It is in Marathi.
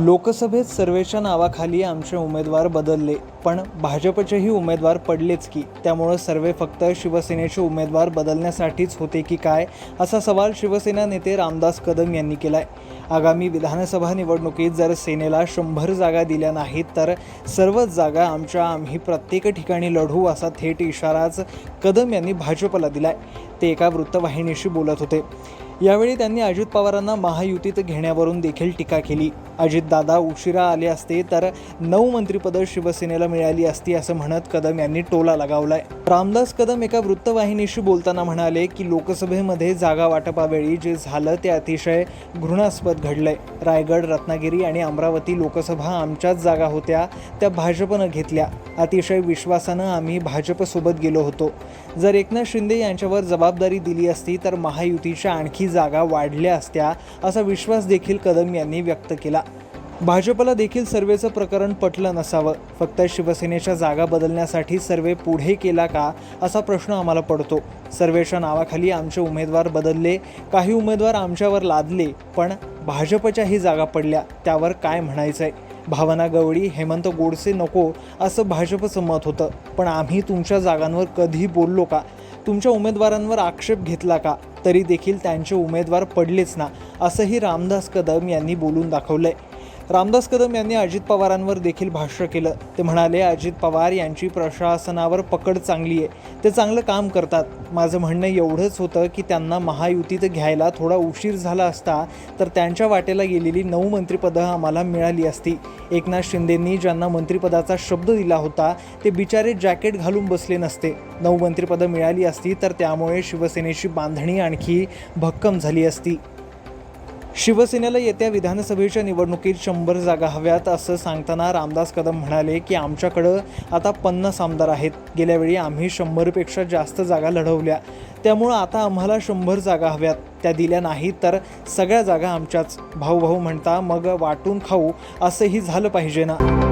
लोकसभेत सर्वेच्या नावाखाली आमचे उमेदवार बदलले पण भाजपचेही उमेदवार पडलेच की. त्यामुळं सर्वे फक्त शिवसेनेचे उमेदवार बदलण्यासाठीच होते की काय असा सवाल शिवसेना नेते रामदास कदम यांनी केलाय. आगामी विधानसभा निवडणुकीत जर सेनेला शंभर जागा दिल्या नाहीत तर सर्वच जागा आमच्या आम्ही प्रत्येक ठिकाणी लढू असा थेट इशाराच कदम यांनी भाजपला दिलाय. ते एका वृत्तवाहिनीशी बोलत होते. यावेळी त्यांनी अजित पवारांना महायुतीत घेण्यावरून देखील टीका केली. अजितदादा उशिरा आले असते तर नऊ मंत्रिपदं शिवसेनेला मिळाली असती असं म्हणत कदम यांनी टोला लगावलाय. रामदास कदम एका वृत्तवाहिनीशी बोलताना म्हणाले की लोकसभेमध्ये जागा वाटपावेळी जे झालं ते अतिशय घृणास्पद घडलंय. रायगड रत्नागिरी आणि अमरावती लोकसभा आमच्याच जागा होत्या त्या भाजपनं घेतल्या. अतिशय विश्वासानं आम्ही भाजपसोबत गेलो होतो. जर एकनाथ शिंदे यांच्यावर जबाबदारी दिली असती तर महायुतीच्या आणखी जागा वाढल्या असत्या असा विश्वास देखील कदम यांनी व्यक्त केला. भाजपला देखील सर्वेचं प्रकरण पटलं नसावं. फक्त शिवसेनेच्या जागा बदलण्यासाठी सर्वे पुढे केला का असा प्रश्न आम्हाला पडतो. सर्वेच्या नावाखाली आमचे उमेदवार बदलले काही उमेदवार आमच्यावर लादले पण भाजपच्याही जागा पडल्या त्यावर काय म्हणायचं आहे भावना गवळी हेमंत गोडसे नको असं भाजपचं मत होतं. पण आम्ही तुमच्या जागांवर कधी बोललो का? तुमच्या उमेदवारांवर आक्षेप घेतला का? तरी देखील त्यांचे उमेदवार पडलेच ना असंही रामदास कदम यांनी बोलून दाखवलंय. रामदास कदम यांनी अजित पवारांवर देखील भाष्य केलं. ते म्हणाले अजित पवार यांची प्रशासनावर पकड चांगली आहे. ते चांगलं काम करतात. माझं म्हणणं एवढंच होतं की त्यांना महायुतीत घ्यायला थोडा उशीर झाला असता तर त्यांच्या वाटेला गेलेली नऊ मंत्रिपदं आम्हाला मिळाली असती. एकनाथ शिंदेंनी ज्यांना मंत्रिपदाचा शब्द दिला होता ते बिचारे जॅकेट घालून बसले नसते. नऊ मंत्रिपदं मिळाली असती तर त्यामुळे शिवसेनेची बांधणी आणखी भक्कम झाली असती. शिवसेनेला येत्या विधानसभेच्या निवडणुकीत शंभर जागा हव्यात असं सांगताना रामदास कदम म्हणाले की आमच्याकडं आता पन्नास आमदार आहेत. गेल्यावेळी आम्ही शंभरपेक्षा जास्त जागा लढवल्या. त्यामुळं आता आम्हाला शंभर जागा हव्यात. त्या दिल्या नाहीत तर सगळ्या जागा आमच्याच. भाऊ भाऊ म्हणता मग वाटून खाऊ. असंही झालं पाहिजे ना?